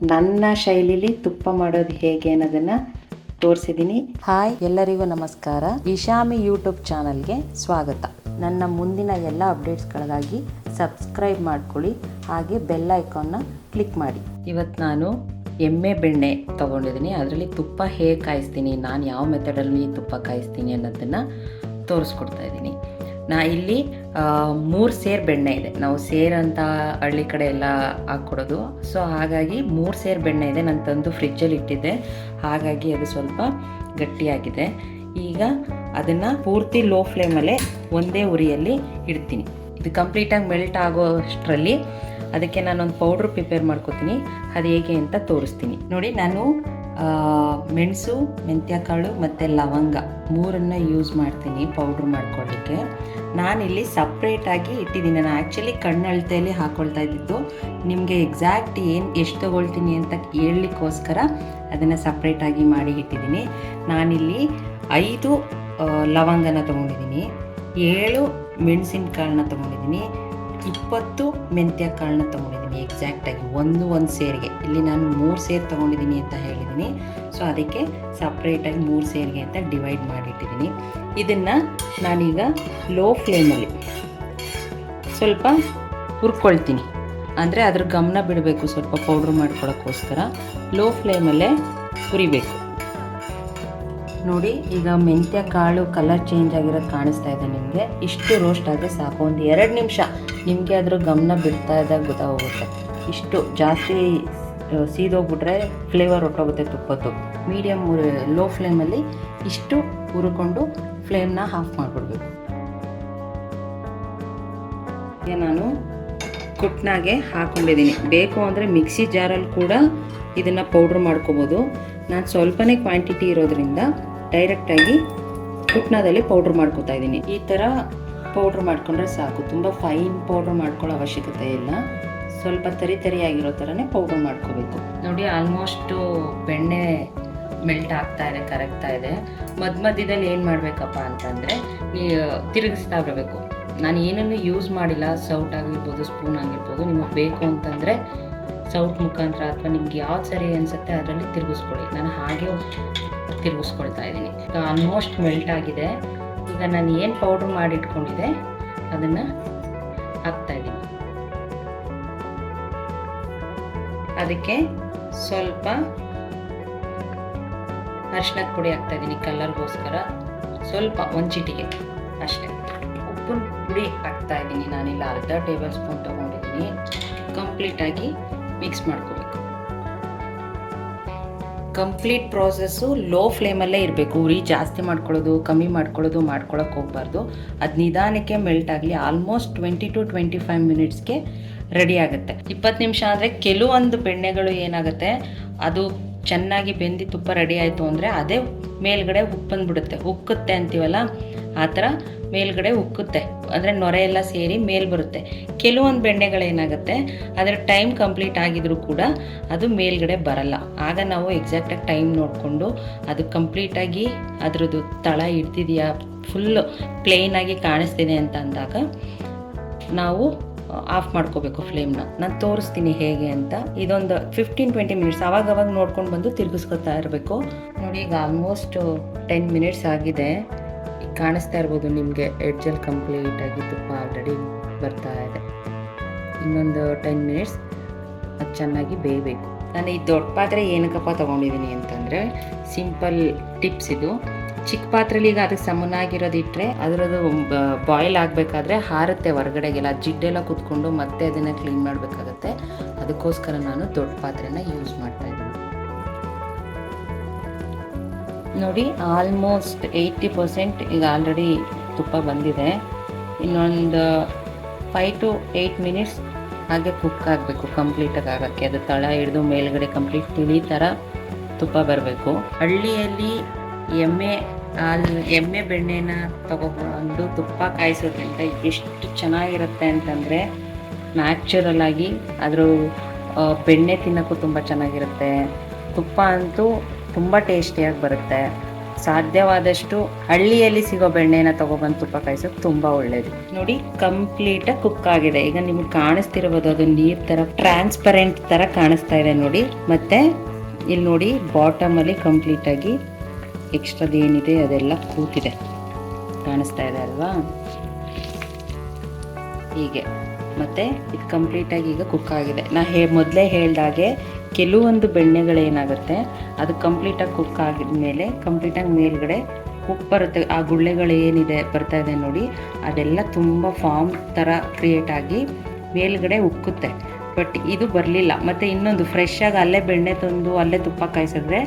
ನನ್ನ ಶೈಲಿಲಿ ತುಪ್ಪ ಮಾಡೋದು ಹೇಗೆ ಅನ್ನೋದನ್ನು ತೋರಿಸಿದ್ದೀನಿ ಹಾಯ್ ಎಲ್ಲರಿಗೂ ನಮಸ್ಕಾರ. ಇಶಾಮಿ ಯೂಟ್ಯೂಬ್ ಚಾನಲ್ಗೆ ಸ್ವಾಗತ. ನನ್ನ ಮುಂದಿನ ಎಲ್ಲ ಅಪ್ಡೇಟ್ಸ್ಗಳಿಗಾಗಿ ಸಬ್ಸ್ಕ್ರೈಬ್ ಮಾಡ್ಕೊಳ್ಳಿ ಹಾಗೆ ಬೆಲ್ ಐಕಾನ್ನ ಕ್ಲಿಕ್ ಮಾಡಿ. ಇವತ್ತು ನಾನು ಎಮ್ಮೆ ಬೆಣ್ಣೆ ತೊಗೊಂಡಿದ್ದೀನಿ. ಅದರಲ್ಲಿ ತುಪ್ಪ ಹೇಗೆ ಕಾಯಿಸ್ತೀನಿ ನಾನು ಯಾವ ಮೆಥಡಲ್ಲಿ ತುಪ್ಪ ಕಾಯಿಸ್ತೀನಿ ಅನ್ನೋದನ್ನು ತೋರಿಸ್ಕೊಡ್ತಾ ಇದ್ದೀನಿ. ನಾ ಇಲ್ಲಿ ಮೂರು ಸೇರ್ ಬೆಣ್ಣೆ ಇದೆ. ನಾವು ಸೇರ್ ಅಂತ ಹಳ್ಳಿ ಕಡೆ ಎಲ್ಲ ಹಾಕ್ಕೊಡೋದು. ಸೊ ಹಾಗಾಗಿ ಮೂರು ಸೇರ್ ಬೆಣ್ಣೆ ಇದೆ. ನಾನು ತಂದು ಫ್ರಿಜ್ಜಲ್ಲಿ ಇಟ್ಟಿದ್ದೆ. ಹಾಗಾಗಿ ಅದು ಸ್ವಲ್ಪ ಗಟ್ಟಿಯಾಗಿದೆ. ಈಗ ಅದನ್ನು ಪೂರ್ತಿ ಲೋ ಫ್ಲೇಮಲ್ಲೇ ಒಂದೇ ಉರಿಯಲ್ಲಿ ಇಡ್ತೀನಿ. ಇದು ಕಂಪ್ಲೀಟಾಗಿ ಮೆಲ್ಟ್ ಆಗೋ ಅಷ್ಟರಲ್ಲಿ ಅದಕ್ಕೆ ನಾನೊಂದು ಪೌಡ್ರ್ ಪ್ರಿಪೇರ್ ಮಾಡ್ಕೋತೀನಿ. ಅದು ಹೇಗೆ ಅಂತ ತೋರಿಸ್ತೀನಿ. ನೋಡಿ, ನಾನು ಮೆಣಸು, ಮೆಂತ್ಯಕಾಳು ಮತ್ತು ಲವಂಗ ಮೂರನ್ನು ಯೂಸ್ ಮಾಡ್ತೀನಿ ಪೌಡ್ರ್ ಮಾಡ್ಕೊಳ್ಳಿಕ್ಕೆ ನಾನಿಲ್ಲಿ ಸಪ್ರೇಟಾಗಿ ಇಟ್ಟಿದ್ದೀನಿ. ನಾನು ಆ್ಯಕ್ಚುಲಿ ಕಣ್ಣಳತೆಯಲ್ಲಿ ಹಾಕ್ಕೊಳ್ತಾ ಇದ್ದಿದ್ದು. ನಿಮಗೆ ಎಕ್ಸಾಕ್ಟ್ ಏನು ಎಷ್ಟು ತೊಗೊಳ್ತೀನಿ ಅಂತ ಹೇಳಲಿಕ್ಕೋಸ್ಕರ ಅದನ್ನು ಸಪ್ರೇಟಾಗಿ ಮಾಡಿ ಇಟ್ಟಿದ್ದೀನಿ. ನಾನಿಲ್ಲಿ ಐದು ಲವಂಗನ ತೊಗೊಂಡಿದ್ದೀನಿ. ಏಳು ಮೆಣಸಿನಕಾಳನ್ನ ತೊಗೊಂಡಿದ್ದೀನಿ. ಇಪ್ಪತ್ತು ಮೆಂತ್ಯ ಕಾಳನ್ನ ತೊಗೊಂಡಿದ್ದೀನಿ ಎಕ್ಸಾಕ್ಟಾಗಿ ಒಂದು ಒಂದು ಸೇರಿಗೆ. ಇಲ್ಲಿ ನಾನು ಮೂರು ಸೇರು ತೊಗೊಂಡಿದ್ದೀನಿ ಅಂತ ಹೇಳಿದ್ದೀನಿ. ಸೊ ಅದಕ್ಕೆ ಸಪ್ರೇಟಾಗಿ ಮೂರು ಸೇರಿಗೆ ಅಂತ ಡಿವೈಡ್ ಮಾಡಿಟ್ಟಿದ್ದೀನಿ. ಇದನ್ನು ನಾನೀಗ ಲೋ ಫ್ಲೇಮಲ್ಲಿ ಸ್ವಲ್ಪ ಹುರ್ಕೊಳ್ತೀನಿ. ಅಂದರೆ ಅದ್ರ ಗಮನ ಬಿಡಬೇಕು, ಸ್ವಲ್ಪ ಪೌಡ್ರ್ ಮಾಡ್ಕೊಳ್ಳೋಕ್ಕೋಸ್ಕರ ಲೋ ಫ್ಲೇಮಲ್ಲೇ ಹುರಿಬೇಕು. ನೋಡಿ, ಈಗ ಮೆಂತ್ಯ ಕಾಳು ಕಲರ್ ಚೇಂಜ್ ಆಗಿರೋದು ಕಾಣಿಸ್ತಾ ಇದೆ ನಿಮಗೆ. ಇಷ್ಟು ರೋಸ್ಟ್ ಆದರೆ ಸಾಕು. ಒಂದು ಎರಡು ನಿಮಿಷ. ನಿಮಗೆ ಅದ್ರ ಗಮನ ಬಿಡ್ತಾ ಇದ್ದಾಗ ಗೊತ್ತಾಗೋಗುತ್ತೆ ಇಷ್ಟು ಜಾಸ್ತಿ ಸೀದೋಗ್ಬಿಟ್ರೆ ಫ್ಲೇವರ್ ಹೊಟ್ಟೋಗುತ್ತೆ ತುಪ್ಪದ್ದು ಮೀಡಿಯಮ್ ಲೋ ಫ್ಲೇಮಲ್ಲಿ ಇಷ್ಟು ಹುರ್ಕೊಂಡು ಫ್ಲೇಮ್ನ ಆಫ್ ಮಾಡಿಬಿಡ್ಬೇಕು ನಾನು ಕುಟ್ನಾಗೆ ಹಾಕೊಂಡಿದ್ದೀನಿ. ಬೇಕು ಅಂದರೆ ಮಿಕ್ಸಿ ಜಾರಲ್ಲಿ ಕೂಡ ಇದನ್ನು ಪೌಡ್ರ್ ಮಾಡ್ಕೋಬೋದು. ನಾನು ಸ್ವಲ್ಪನೇ ಕ್ವಾಂಟಿಟಿ ಇರೋದ್ರಿಂದ ಡೈರೆಕ್ಟಾಗಿ ಕುಟ್ನಾದಲ್ಲಿ ಪೌಡ್ರ್ ಮಾಡ್ಕೋತಾ ಇದ್ದೀನಿ. ಈ ಥರ ಪೌಡ್ರ್ ಮಾಡಿಕೊಂಡ್ರೆ ಸಾಕು. ತುಂಬ ಫೈನ್ ಪೌಡ್ರ್ ಮಾಡ್ಕೊಳ್ಳೋ ಅವಶ್ಯಕತೆ ಇಲ್ಲ. ಸ್ವಲ್ಪ ತರಿ ತರಿಯಾಗಿರೋ ಥರನೇ ಪೌಡ್ರ್ ಮಾಡ್ಕೋಬೇಕು. ನೋಡಿ ಆಲ್ಮೋಸ್ಟು ಬೆಣ್ಣೆ ಮೆಲ್ಟ್ ಆಗ್ತಾ ಇದೆ, ಕರಗ್ತಾ ಇದೆ. ಮಧ್ಯ ಮಧ್ಯದಲ್ಲಿ ಏನು ಮಾಡಬೇಕಪ್ಪ ಅಂತಂದರೆ ತಿರುಗಿಸ್ತಾ ಬರಬೇಕು ನಾನು ಏನನ್ನು ಯೂಸ್ ಮಾಡಿಲ್ಲ. ಸೌಟ್ ಆಗಿರ್ಬೋದು ಸ್ಪೂನ್ ಆಗಿರ್ಬೋದು, ನಿಮಗೆ ಬೇಕು ಅಂತಂದರೆ ಸೌಟ್ ಮುಖಾಂತರ ಅಥವಾ ನಿಮ್ಗೆ ಯಾವ್ದು ಸರಿ ಅನಿಸುತ್ತೆ ಅದರಲ್ಲಿ ತಿರುಗಿಸ್ಕೊಳ್ಳಿ. ನಾನು ಹಾಗೆ ತಿರುಗಿಸ್ಕೊಳ್ತಾ ಇದ್ದೀನಿ. ಆಲ್ಮೋಸ್ಟ್ ಮೆಲ್ಟ್ ಆಗಿದೆ. ಈಗ ನಾನು ಏನು ಪೌಡ್ರ್ ಮಾಡಿಟ್ಕೊಂಡಿದ್ದೆ, ಅದನ್ನು ಹಾಕ್ತಾ ಇದ್ದೀನಿ ಅದಕ್ಕೆ ಸ್ವಲ್ಪ ಅರ್ಶಿನದ ಪುಡಿ ಹಾಕ್ತಾ ಇದ್ದೀನಿ ಕಲರ್ಗೋಸ್ಕರ. ಸ್ವಲ್ಪ ಒಂದು ಚಿಟಿಗೆ ಅಷ್ಟೇ. ಉಪ್ಪಿನ ಪುಡಿ ಹಾಕ್ತಾ ಇದ್ದೀನಿ ನಾನಿಲ್ಲ ಅರ್ಧ ಟೇಬಲ್ ಸ್ಪೂನ್ ತೊಗೊಂಡಿದ್ದೀನಿ ಕಂಪ್ಲೀಟಾಗಿ ಮಿಕ್ಸ್ ಮಾಡ್ಕೋಬೇಕು. ಕಂಪ್ಲೀಟ್ ಪ್ರಾಸೆಸ್ಸು ಲೋ ಫ್ಲೇಮಲ್ಲೇ ಇರಬೇಕು. ಉರಿ ಜಾಸ್ತಿ ಮಾಡ್ಕೊಳ್ಳೋದು, ಕಮ್ಮಿ ಮಾಡ್ಕೊಳ್ಳೋದು ಮಾಡ್ಕೊಳಕ್ಕೆ ಹೋಗಬಾರ್ದು. ಅದು ನಿಧಾನಕ್ಕೆ ಮೆಲ್ಟ್ ಆಗಲಿ almost twenty to twenty five ಮಿನಿಟ್ಸ್ಗೆ ready ಆಗುತ್ತೆ. ಇಪ್ಪತ್ತು ನಿಮಿಷ ಅಂದರೆ ಕೆಲವೊಂದು ಬೆಣ್ಣೆಗಳು ಏನಾಗುತ್ತೆ, ಅದು ಚೆನ್ನಾಗಿ ಬೆಂದಿ ತುಪ್ಪ ರೆಡಿ ಆಯಿತು ಅಂದರೆ ಅದೇ ಮೇಲ್ಗಡೆ ಉಪ್ಪಂದ್ಬಿಡುತ್ತೆ ಉಕ್ಕುತ್ತೆ ಅಂತೀವಲ್ಲ, ಆ ಥರ ಮೇಲ್ಗಡೆ ಉಕ್ಕುತ್ತೆ. ಅಂದರೆ ನೊರೆ ಎಲ್ಲ ಸೇರಿ ಮೇಲ್ ಬರುತ್ತೆ. ಕೆಲವೊಂದು ಬೆಣ್ಣೆಗಳೇನಾಗುತ್ತೆ, ಅದರ ಟೈಮ್ ಕಂಪ್ಲೀಟ್ ಆಗಿದ್ರೂ ಕೂಡ ಅದು ಮೇಲ್ಗಡೆ ಬರಲ್ಲ. ಆಗ ನಾವು ಎಕ್ಸಾಕ್ಟಾಗಿ ಟೈಮ್ ನೋಡಿಕೊಂಡು ಅದು ಕಂಪ್ಲೀಟಾಗಿ ಅದರದ್ದು ತಳ ಇಡ್ತಿದೆಯಾ ಫುಲ್ಲು ಪ್ಲೇನಾಗಿ ಕಾಣಿಸ್ತಿದೆ ಅಂತ ಅಂದಾಗ ನಾವು ಆಫ್ ಮಾಡ್ಕೋಬೇಕು ಫ್ಲೇಮ್ನ. ನಾನು ತೋರಿಸ್ತೀನಿ ಹೇಗೆ ಅಂತ. ಇದೊಂದು ಫಿಫ್ಟೀನ್ ಟ್ವೆಂಟಿ ಮಿನಿಟ್ಸ್ ಅವಾಗ ಅವಾಗ ನೋಡ್ಕೊಂಡು ಬಂದು ತಿರುಗಿಸ್ಕೊತಾ ಇರಬೇಕು. ನೋಡಿ, ಈಗ ಆಲ್ಮೋಸ್ಟ್ ಟೆನ್ ಮಿನಿಟ್ಸ್ ಆಗಿದೆ. ಕಾಣಿಸ್ತಾ ಇರ್ಬೋದು ನಿಮಗೆ. ಕಂಪ್ಲೀಟ್ ಕಂಪ್ಲೀಟಾಗಿ ತುಪ್ಪ ಆಲ್ರೆಡಿ ಬರ್ತಾ ಇದೆ. ಇನ್ನೊಂದು ಟೆನ್ ಮಿನಿಟ್ಸ್ ಅದು ಚೆನ್ನಾಗಿ ಬೇಯಬೇಕು. ನಾನು ಈ ದೊಡ್ಡ ಪಾತ್ರೆ ಏನಕ್ಕಪ್ಪ ತೊಗೊಂಡಿದ್ದೀನಿ ಅಂತಂದರೆ ಸಿಂಪಲ್ ಟಿಪ್ಸ್ ಇದು. ಚಿಕ್ಕ ಪಾತ್ರೆಲಿ ಈಗ ಅದಕ್ಕೆ ಸಮನಾಗಿರೋದಿಟ್ಟರೆ ಅದರದ್ದು ಬಾಯ್ಲ್ ಆಗಬೇಕಾದ್ರೆ ಹಾರುತ್ತೆ ಹೊರಗಡೆಗೆಲ್ಲ. ಜಿಡ್ಡೆಲ್ಲ ಕುತ್ಕೊಂಡು ಮತ್ತೆ ಅದನ್ನು ಕ್ಲೀನ್ ಮಾಡಬೇಕಾಗತ್ತೆ. ಅದಕ್ಕೋಸ್ಕರ ನಾನು ದೊಡ್ಡ ಪಾತ್ರೆನ ಯೂಸ್ ಮಾಡ್ತಾ ಇದ್ದೀನಿ. ನೋಡಿ ಆಲ್ಮೋಸ್ಟ್ ಏಯ್ಟಿ ಪರ್ಸೆಂಟ್ ಈಗ ಆಲ್ರೆಡಿ ತುಪ್ಪ ಬಂದಿದೆ. ಇನ್ನೊಂದು ಫೈವ್ ಟು ಏಯ್ಟ್ ಮಿನಿಟ್ಸ್ ಹಾಗೆ ಕುಕ್ ಆಗಬೇಕು ಕಂಪ್ಲೀಟಾಗಿ ಆಗೋಕ್ಕೆ. ಅದು ತಳ ಹಿಡಿದು ಮೇಲ್ಗಡೆ ಕಂಪ್ಲೀಟ್ ತಿಳಿ ಥರ ತುಪ್ಪ ಬರಬೇಕು. ಹಳ್ಳಿಯಲ್ಲಿ ಎಮ್ಮೆ ಹಾಲು ಎಮ್ಮೆ ಬೆಣ್ಣೆನ ತಗೊಬಂದು ತುಪ್ಪ ಕಾಯಿಸೋದ್ರಿಂದ ಎಷ್ಟು ಚೆನ್ನಾಗಿರುತ್ತೆ ಅಂತಂದರೆ ನ್ಯಾಚುರಲ್ ಆಗಿ ಅದರ ಬೆಣ್ಣೆ ತಿನ್ನೋಕ್ಕೂ ತುಂಬ ಚೆನ್ನಾಗಿರುತ್ತೆ. ತುಪ್ಪ ಅಂತೂ ತುಂಬ ಟೇಸ್ಟಿಯಾಗಿ ಬರುತ್ತೆ. ಸಾಧ್ಯವಾದಷ್ಟು ಹಳ್ಳಿಯಲ್ಲಿ ಸಿಗೋ ಬೆಣ್ಣೆನ ತಗೊಬಂದು ತುಪ್ಪ ಕಾಯಿಸೋದು ತುಂಬ ಒಳ್ಳೆಯದು ನೋಡಿ ಕಂಪ್ಲೀಟಾಗಿ ಕುಕ್ ಆಗಿದೆ. ಈಗ ನಿಮ್ಗೆ ಕಾಣಿಸ್ತಿರ್ಬೋದು, ಅದು ನೀರು ಥರ ಟ್ರಾನ್ಸ್ಪರೆಂಟ್ ಥರ ಕಾಣಿಸ್ತಾ ಇದೆ ನೋಡಿ. ಮತ್ತು, ಇಲ್ಲಿ ನೋಡಿ ಬಾಟಮ್ ಅಲ್ಲಿ ಏನಿದೆ ಅದೆಲ್ಲ ಕೂತಿದೆ. ಕಾಣಿಸ್ತಾ ಇದೆ ಅಲ್ವಾ? ಹೀಗೆ. ಮತ್ತೆ ಇದು ಕಂಪ್ಲೀಟಾಗಿ ಈಗ ಕುಕ್ ಆಗಿದೆ. ನಾ ಹೇ, ಮೊದಲೇ ಹೇಳ್ದಾಗೆ ಕೆಲವೊಂದು ಬೆಣ್ಣೆಗಳೇನಾಗುತ್ತೆ, ಅದು ಕಂಪ್ಲೀಟಾಗಿ ಕುಕ್ ಆಗಿದ ಮೇಲೆ ಕಂಪ್ಲೀಟಾಗಿ ಮೇಲ್ಗಡೆ ಕುಕ್ ಬರುತ್ತೆ. ಆ ಗುಳ್ಳೆಗಳು ಏನಿದೆ ಬರ್ತಾ ಇದೆ ನೋಡಿ, ಅದೆಲ್ಲ ತುಂಬ ಫಾರ್ಮ್ ಥರ ಕ್ರಿಯೇಟ್ ಆಗಿ ಮೇಲ್ಗಡೆ ಉಕ್ಕುತ್ತೆ. ಬಟ್ ಇದು ಬರಲಿಲ್ಲ. ಮತ್ತು ಇನ್ನೊಂದು ಫ್ರೆಶ್ ಆಗಿ ಅಲ್ಲೇ ಬೆಣ್ಣೆ ತಂದು ಅಲ್ಲೇ ತುಪ್ಪ ಕಾಯಿಸಿದ್ರೆ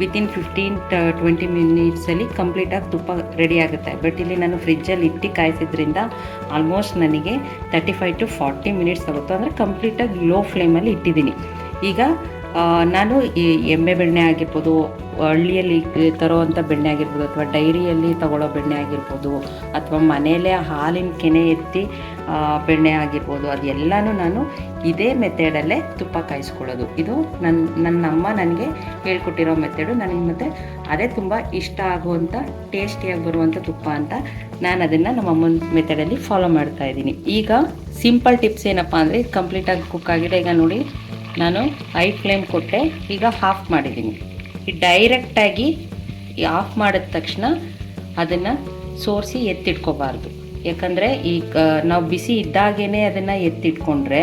ವಿತಿನ್ ಫಿಫ್ಟೀನ್ ಟ್ವೆಂಟಿ ಮಿನಿಟ್ಸಲ್ಲಿ ಕಂಪ್ಲೀಟಾಗಿ ತುಪ್ಪ ರೆಡಿ ಆಗುತ್ತೆ. ಬಟ್ ಇಲ್ಲಿ ನಾನು ಫ್ರಿಜ್ಜಲ್ಲಿ ಇಟ್ಟು ಕಾಯಿಸಿದ್ರಿಂದ ಆಲ್ಮೋಸ್ಟ್ ನನಗೆ thirty five to forty minutes ಆಗುತ್ತೋ. ಅಂದರೆ ಕಂಪ್ಲೀಟಾಗಿ ಲೋ ಫ್ಲೇಮಲ್ಲಿ ಇಟ್ಟಿದ್ದೀನಿ. ಈಗ ನಾನು ಈ ಎಮ್ಮೆ ಬೆಣ್ಣೆ ಆಗಿರ್ಬೋದು, ಹಳ್ಳಿಯಲ್ಲಿ ತರೋವಂಥ ಬೆಣ್ಣೆ ಆಗಿರ್ಬೋದು, ಅಥವಾ ಡೈರಿಯಲ್ಲಿ ತಗೊಳ್ಳೋ ಬೆಣ್ಣೆ ಆಗಿರ್ಬೋದು, ಅಥವಾ ಮನೆಯಲ್ಲೇ ಹಾಲಿನ ಕೆನೆ ಎತ್ತಿ ಬೆಣ್ಣೆ ಆಗಿರ್ಬೋದು, ಅದೆಲ್ಲನೂ ನಾನು ಇದೇ ಮೆಥಡಲ್ಲೇ ತುಪ್ಪ ಕಾಯಿಸ್ಕೊಳ್ಳೋದು. ಇದು ನನ್ನ ನನ್ನ ಅಮ್ಮ ನನಗೆ ಹೇಳ್ಕೊಟ್ಟಿರೋ ಮೆಥಡು. ನನಗೆ ಮತ್ತು ಅದೇ ತುಂಬ ಇಷ್ಟ ಆಗುವಂಥ ಟೇಸ್ಟಿಯಾಗಿ ಬರುವಂಥ ತುಪ್ಪ ಅಂತ ನಾನು ಅದನ್ನು ನಮ್ಮ ಅಮ್ಮನ ಮೆಥಡಲ್ಲಿ ಫಾಲೋ ಮಾಡ್ತಾ ಇದ್ದೀನಿ. ಈಗ ಸಿಂಪಲ್ ಟಿಪ್ಸ್ ಏನಪ್ಪ ಅಂದರೆ ಇದು ಕಂಪ್ಲೀಟಾಗಿ ಕುಕ್ ಆಗಿದೆ. ಈಗ ನೋಡಿ ನಾನು ಐ ಫ್ಲೇಮ್ ಕೊಟ್ಟೆ, ಈಗ ಹಾಫ್ ಮಾಡಿದ್ದೀನಿ. ಈ ಡೈರೆಕ್ಟಾಗಿ ಆಫ್ ಮಾಡಿದ ತಕ್ಷಣ ಅದನ್ನು ಸೋರಿಸಿ ಎತ್ತಿಟ್ಕೋಬಾರ್ದು. ಯಾಕಂದರೆ ಈ ನಾವು ಬಿಸಿ ಇದ್ದಾಗೇ ಅದನ್ನು ಎತ್ತಿಟ್ಕೊಂಡ್ರೆ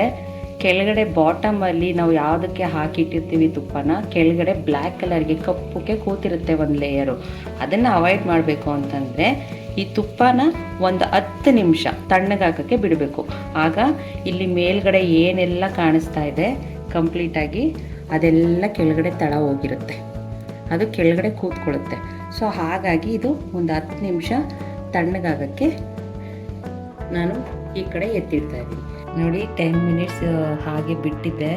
ಕೆಳಗಡೆ ಬಾಟಮಲ್ಲಿ ನಾವು ಯಾವುದಕ್ಕೆ ಹಾಕಿಟ್ಟಿರ್ತೀವಿ ತುಪ್ಪನ, ಕೆಳಗಡೆ ಬ್ಲ್ಯಾಕ್ ಕಲರ್ಗೆ ಕಪ್ಪುಗೆ ಕೂತಿರುತ್ತೆ ಒಂದು ಲೇಯರು ಅದನ್ನು ಅವಾಯ್ಡ್ ಮಾಡಬೇಕು ಅಂತಂದರೆ ಈ ತುಪ್ಪನ ಒಂದು ಹತ್ತು ನಿಮಿಷ ತಣ್ಣಗಾಕೋಕ್ಕೆ ಬಿಡಬೇಕು. ಆಗ ಇಲ್ಲಿ ಮೇಲ್ಗಡೆ ಏನೆಲ್ಲ ಕಾಣಿಸ್ತಾ ಇದೆ ಕಂಪ್ಲೀಟಾಗಿ ಅದೆಲ್ಲ ಕೆಳಗಡೆ ತಳ ಹೋಗಿರುತ್ತೆ. ಅದು ಕೆಳಗಡೆ ಕೂತ್ಕೊಳ್ಳುತ್ತೆ. ಸೊ ಹಾಗಾಗಿ ಇದು ಒಂದು ಹತ್ತು ನಿಮಿಷ ತಣ್ಣಗಾಗಕ್ಕೆ ನಾನು ಈ ಕಡೆ ಎತ್ತಿಡ್ತಾ ಇದ್ದೀನಿ. ನೋಡಿ ಟೆನ್ ಮಿನಿಟ್ಸ್ ಹಾಗೆ ಬಿಟ್ಟಿದ್ದೆ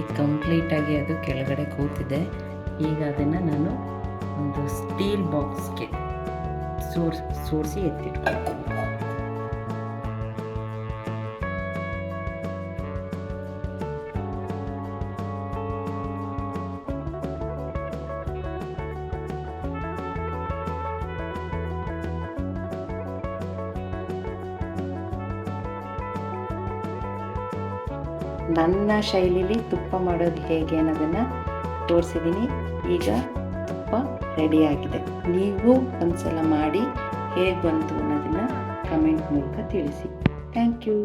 ಈಗ ಕಂಪ್ಲೀಟಾಗಿ ಅದು ಕೆಳಗಡೆ ಕೂತಿದೆ. ಈಗ ಅದನ್ನು ನಾನು ಒಂದು ಸ್ಟೀಲ್ ಬಾಕ್ಸ್ಗೆ ಸೋರ್ಸ್, ಸೋರಿಸಿ ಎತ್ತಿಟ್ಕೊಳ್ತೀನಿ ನನ್ನ ಶೈಲಿಲಿ ತುಪ್ಪ ಮಾಡೋದು ಹೇಗೆ ಅನ್ನೋದನ್ನು ತೋರಿಸಿದ್ದೀನಿ ಈಗ ತುಪ್ಪ ರೆಡಿಯಾಗಿದೆ ನೀವು ಒಂದ್ಸಲ ಮಾಡಿ ಹೇಗೆ ಬಂತು ಅನ್ನೋದನ್ನು ಕಮೆಂಟ್ ಮೂಲಕ ತಿಳಿಸಿ. Thank you